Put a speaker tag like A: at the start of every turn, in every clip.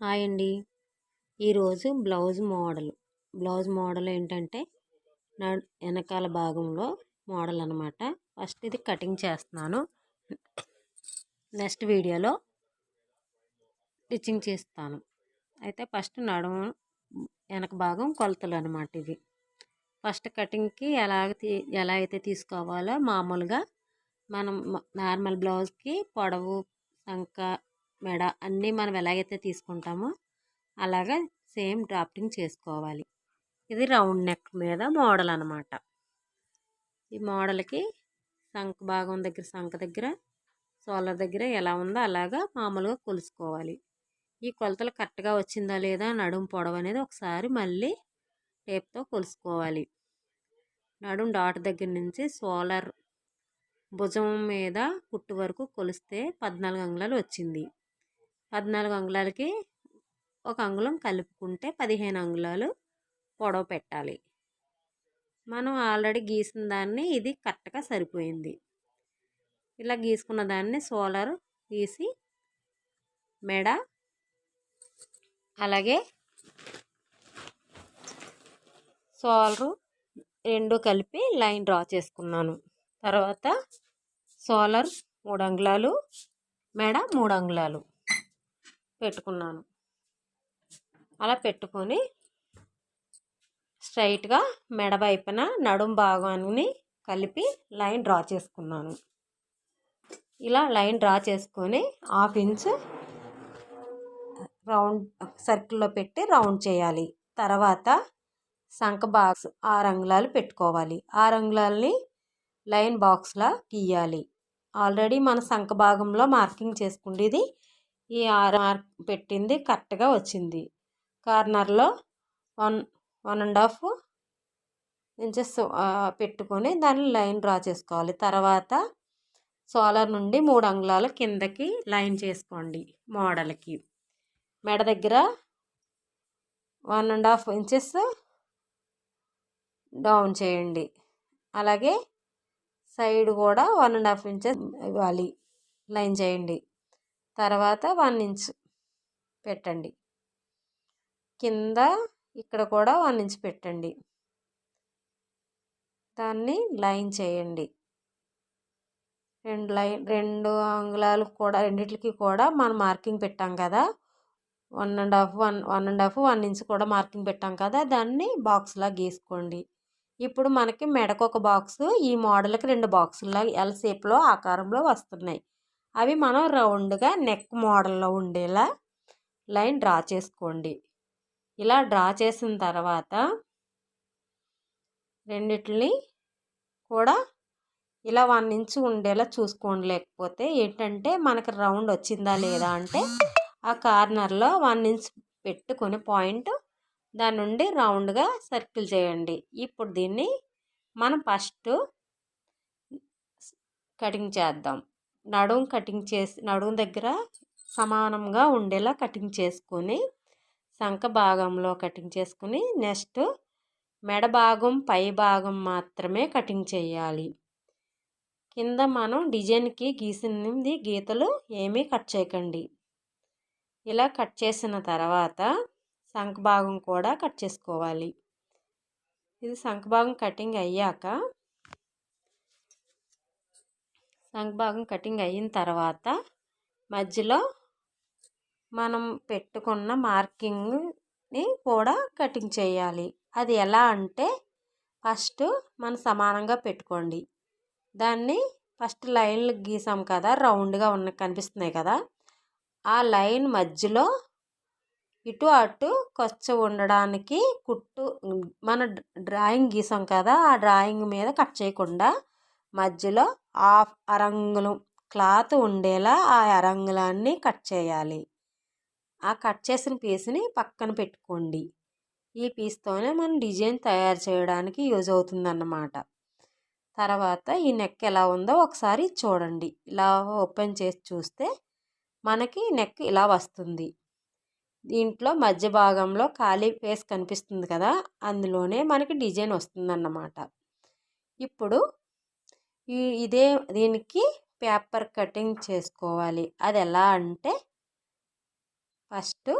A: Hi అండి ఈరోజు blouse model. Blouse model ఏంటంటే నా వెనకాల భాగంలో మోడల్ అనమాట ఫస్ట్ ఇది కటింగ్ చేస్తున్నాను. నెక్స్ట్ వీడియోలో స్టిచ్చింగ్ చేస్తాను. అయితే ఫస్ట్ నడుము వెనక భాగం కొలతలు అనమాట ఇది ఫస్ట్ కటింగ్కి ఎలా ఎలా అయితే తీసుకోవాలో మామూలుగా మనం నార్మల్ బ్లౌజ్కి పొడవు సంక మెడ అన్నీ మనం ఎలాగైతే తీసుకుంటామో అలాగా సేమ్ డ్రాఫ్టింగ్ చేసుకోవాలి. ఇది రౌండ్ నెక్ మీద మోడల్ అనమాట ఈ మోడల్కి సంఖ భాగం దగ్గర సంక దగ్గర సోలర్ దగ్గర ఎలా ఉందో అలాగా మామూలుగా కొలుసుకోవాలి. ఈ కొలతలు కరెక్ట్గా వచ్చిందా లేదా నడుము పొడవు అనేది ఒకసారి మళ్ళీ టేప్తో కొలుసుకోవాలి. నడుం డాట్ దగ్గర నుంచి సోలర్ భుజం మీద కుట్టు వరకు కొలిస్తే పద్నాలుగు అంగుళాలు వచ్చింది. పద్నాలుగు అంగుళాలకి ఒక అంగుళం కలుపుకుంటే పదిహేను అంగుళాలు పొడవు పెట్టాలి. మనం ఆల్రెడీ గీసిన దాన్ని ఇది కరెక్ట్గా సరిపోయింది. ఇలా గీసుకున్న దాన్ని సోలర్ గీసి మెడ అలాగే సోలరు రెండు కలిపి లైన్ డ్రా చేసుకున్నాను. తర్వాత సోలర్ మూడు అంగుళాలు మెడ మూడు అంగుళాలు. పెట్టుకున్నాను. అలా పెట్టుకొని స్ట్రైట్గా మెడ వైపున నడుం భాగాన్ని కలిపి లైన్ డ్రా చేసుకున్నాను. ఇలా లైన్ డ్రా చేసుకొని హాఫ్ ఇంచ్ రౌండ్ సర్కిల్లో పెట్టి రౌండ్ చేయాలి. తర్వాత సంక బాక్స్ ఆరు అంగుళాలు పెట్టుకోవాలి. ఆరు అంగుళాలని లైన్ బాక్స్లా గీయాలి. ఆల్రెడీ మన సంక భాగంలో మార్కింగ్ చేసుకుండేది ఈ ఆర్ మార్క్ పెట్టింది కరెక్ట్గా వచ్చింది. కార్నర్లో one one and half inches పెట్టుకొని దాన్ని లైన్ డ్రా చేసుకోవాలి. తర్వాత సోలార్ నుండి మూడు అంగుళాల కిందకి లైన్ చేసుకోండి మోడల్కి. మెడ దగ్గర one and half inches down చేయండి. అలాగే సైడ్ కూడా వన్ అండ్ హాఫ్ ఇంచెస్ ఇవ్వాలి. లైన్ చేయండి. తర్వాత వన్ ఇంచ్ పెట్టండి. కింద ఇక్కడ కూడా వన్ ఇంచ్ పెట్టండి. దాన్ని లైన్ చేయండి. రెండు లైన్ రెండు అంగుళాలు కూడా రెండింటికి కూడా మనం మార్కింగ్ పెట్టాం కదా. One and half one one and half one inch కూడా మార్కింగ్ పెట్టాం కదా. దాన్ని బాక్స్లా గీసుకోండి. ఇప్పుడు మనకి మెడకు ఒక బాక్స్ ఈ మోడల్కి రెండు బాక్సుల్లా ఎల్ షేప్లో ఆకారంలో వస్తున్నాయి. అవి మనం రౌండ్గా నెక్ మోడల్లో ఉండేలా లైన్ డ్రా చేసుకోండి. ఇలా డ్రా చేసిన తర్వాత రెండిటిని కూడా ఇలా వన్ ఇంచ్ ఉండేలా చూసుకోండి. లేకపోతే ఏంటంటే మనకి రౌండ్ వచ్చిందా లేదా అంటే ఆ కార్నర్లో వన్ ఇంచ్ పెట్టుకొని పాయింట్ దాని నుండి రౌండ్గా సర్కిల్ చేయండి. ఇప్పుడు దీన్ని మనం ఫస్ట్ కటింగ్ చేద్దాం. నడుం కటింగ్ చేసి నడుం దగ్గర సమానంగా ఉండేలా కటింగ్ చేసుకొని సంఖ భాగంలో కటింగ్ చేసుకుని నెక్స్ట్ మెడ భాగం పై భాగం మాత్రమే కటింగ్ చేయాలి. కింద మనం డిజైన్కి గీసినది గీతలు ఏమీ కట్ చేయకండి. ఇలా కట్ చేసిన తర్వాత సంఖ భాగం కూడా కట్ చేసుకోవాలి. ఇది శంఖ భాగం కటింగ్ అయ్యాక భాగం కటింగ్ అయిన తర్వాత మధ్యలో మనం పెట్టుకున్న మార్కింగ్ని కూడా కటింగ్ చేయాలి. అది ఎలా అంటే ఫస్ట్ మనం సమానంగా పెట్టుకోండి. దాన్ని ఫస్ట్ లైన్లు గీసాం కదా రౌండ్గా ఉన్న కనిపిస్తున్నాయి కదా ఆ లైన్ మధ్యలో ఇటు అటు కొచ్చ ఉండడానికి కుట్టు మన డ్రాయింగ్ గీసాం కదా ఆ డ్రాయింగ్ మీద కట్ చేయకుండా మధ్యలో హాఫ్ అరంగులం క్లాత్ ఉండేలా ఆ అరంగులాన్ని కట్ చేయాలి. ఆ కట్ చేసిన పీస్ని పక్కన పెట్టుకోండి. ఈ పీస్తోనే మనం డిజైన్ తయారు చేయడానికి యూజ్ అవుతుందన్నమాట. తర్వాత ఈ నెక్ ఎలా ఉందో ఒకసారి చూడండి. ఇలా ఓపెన్ చేసి చూస్తే మనకి నెక్ ఇలా వస్తుంది. దీంట్లో మధ్య భాగంలో ఖాళీ ఫేస్ కనిపిస్తుంది కదా అందులోనే మనకి డిజైన్ వస్తుందన్నమాట. ఇప్పుడు ఈ ఇదే దీనికి పేపర్ కటింగ్ చేసుకోవాలి. అది ఎలా అంటే ఫస్ట్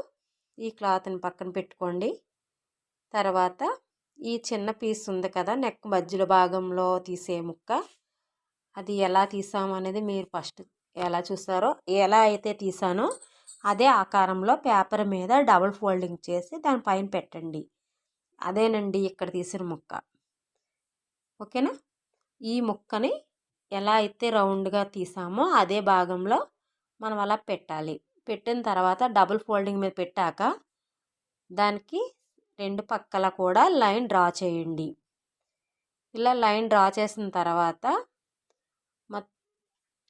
A: ఈ క్లాత్ని పక్కన పెట్టుకోండి. తర్వాత ఈ చిన్న పీస్ ఉంది కదా నెక్ మధ్యలో భాగంలో తీసే ముక్క. అది ఎలా తీసామనేది మీరు ఫస్ట్ ఎలా చూసారో ఎలా అయితే తీసానో అదే ఆకారంలో పేపర్ మీద డబుల్ ఫోల్డింగ్ చేసి దానిపైన పెట్టండి. అదేనండి ఇక్కడ తీసిన ముక్క. ఓకేనా? ఈ ముక్కని ఎలా అయితే రౌండ్గా తీసామో అదే భాగంలో మనం అలా పెట్టాలి. పెట్టిన తర్వాత డబుల్ ఫోల్డింగ్ మీద పెట్టాక దానికి రెండు పక్కల కూడా లైన్ డ్రా చేయండి. ఇలా లైన్ డ్రా చేసిన తర్వాత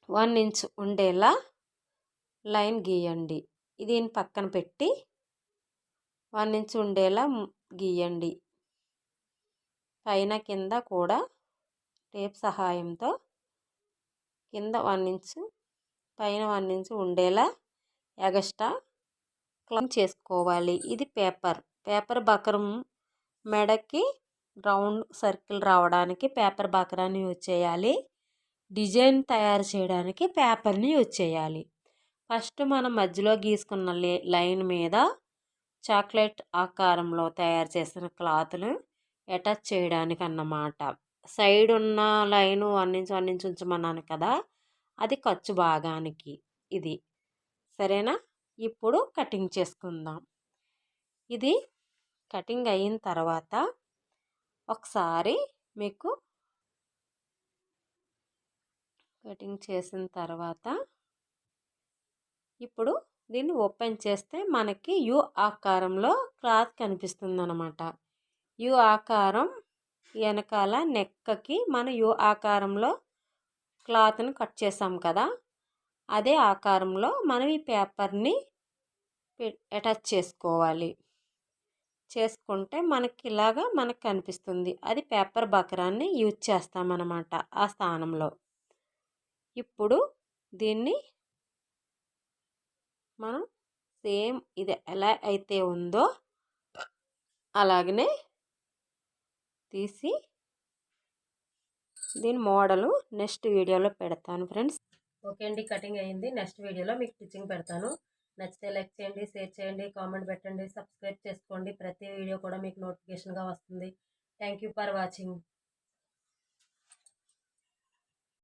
A: వన్ ఇంచ్ ఉండేలా లైన్ గీయండి. దీని పక్కన పెట్టి వన్ ఇంచ్ ఉండేలా గీయండి. పైన కింద కూడా టేప్ సహాయంతో కింద వన్ ఇంచ్ పైన వన్ ఇంచ్ ఉండేలా ఎగస్ట్రా క్లమ్ చేసుకోవాలి. ఇది పేపర్. పేపర్ బకరం మెడకి రౌండ్ సర్కిల్ రావడానికి పేపర్ బకరాన్ని యూజ్ చేయాలి. డిజైన్ తయారు చేయడానికి పేపర్ని యూజ్ చేయాలి. ఫస్ట్ మనం మధ్యలో గీసుకున్న లైన్ మీద చాక్లెట్ ఆకారంలో తయారు చేసిన క్లాత్ను అటాచ్ చేయడానికి అన్నమాట సైడ్ ఉన్న లైను వన్ ఇంచ్ వన్ ఉంచమన్నాను కదా! అది ఖర్చు భాగానికి ఇది. సరేనా? ఇప్పుడు కటింగ్ చేసుకుందాం. ఇది కటింగ్ అయిన తర్వాత ఒకసారి మీకు కటింగ్ చేసిన తర్వాత ఇప్పుడు దీన్ని ఓపెన్ చేస్తే మనకి యు ఆకారంలో క్లాత్ కనిపిస్తుంది అనమాట యు ఆకారం వెనకాల నెక్కకి మన యు ఆకారంలో క్లాత్ని కట్ చేసాం కదా అదే ఆకారంలో మనం ఈ పేపర్ని అటాచ్ చేసుకోవాలి. చేసుకుంటే మనకి ఇలాగా మనకు కనిపిస్తుంది. అది పేపర్ బకరాన్ని యూజ్ చేస్తామన్నమాట ఆ స్థానంలో. ఇప్పుడు దీన్ని మనం సేమ్ ఇది ఎలా అయితే ఉందో అలాగనే తీసి దీని మోడలు నెక్స్ట్ వీడియోలో పెడతాను ఫ్రెండ్స్. ఓకే అండి కటింగ్ అయింది. నెక్స్ట్ వీడియోలో మీకు స్టిచ్చింగ్ పెడతాను. నచ్చితే లైక్ చేయండి షేర్ చేయండి కామెంట్ పెట్టండి సబ్స్క్రైబ్ చేసుకోండి. ప్రతి వీడియో కూడా మీకు నోటిఫికేషన్గా వస్తుంది. Thank for watching.